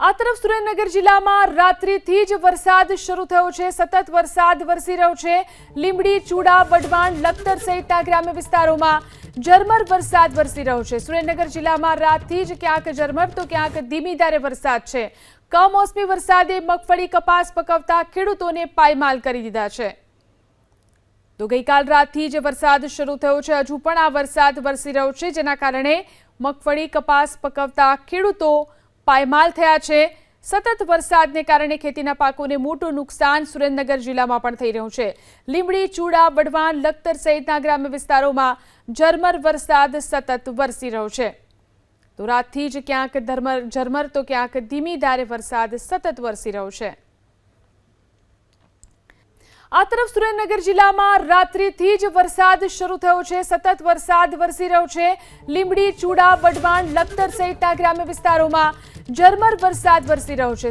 આ તરફ સુરેન્દ્રનગર જિલ્લામાં રાત્રિથી જ વરસાદ શરૂ થયો છે. સતત વરસાદ વરસી રહ્યો છે. લીંબડી, ચૂડા, વઢવાણ, લખતર સહિતના ગ્રામ્ય વિસ્તારોમાં ઝરમર વરસાદ વરસી રહ્યો છે. સુરેન્દ્રનગર જિલ્લામાં રાતથી જ ક્યાંક ઝરમર તો ક્યાંક ધીમી ધારે વરસાદ છે. કમોસમી વરસાદે મગફળી કપાસ પકવતા ખેડૂતોને પાયમાલ કરી દીધા છે. તો ગઈકાલ રાતથી જ વરસાદ શરૂ થયો છે. હજુ પણ આ વરસાદ વરસી રહ્યો છે, જેના કારણે મગફળી, કપાસ પકવતા ખેડૂતો પાયમાલ થયા છે. સતત વરસાદને કારણે ખેતીના પાકોને મોટું નુકસાન સુરેન્દ્રનગર જિલ્લામાં પણ થઈ રહ્યું છે. લીંબડી, ચૂડા વઢવાણ લખતર સહિતના ગ્રામ્ય વિસ્તારોમાં ઝરમર વરસાદ સતત વરસી રહ્યો છે. તો રાતથી જ ક્યાંક ધર્મર, ઝરમર તો ક્યાંક ધીમી ધારે વરસાદ સતત વરસી રહ્યો છે. આ તરફ સુરેન્દ્રનગર જિલ્લામાં રાત્રિથી જ વરસાદ શરૂ થયો છે. સતત વરસાદ વરસી રહ્યો છે. લીંબડી, ચૂડા વઢવાણ લખતર સહિતના ગ્રામ્ય વિસ્તારોમાં ઝરમર વરસાદ વરસી રહ્યો છે.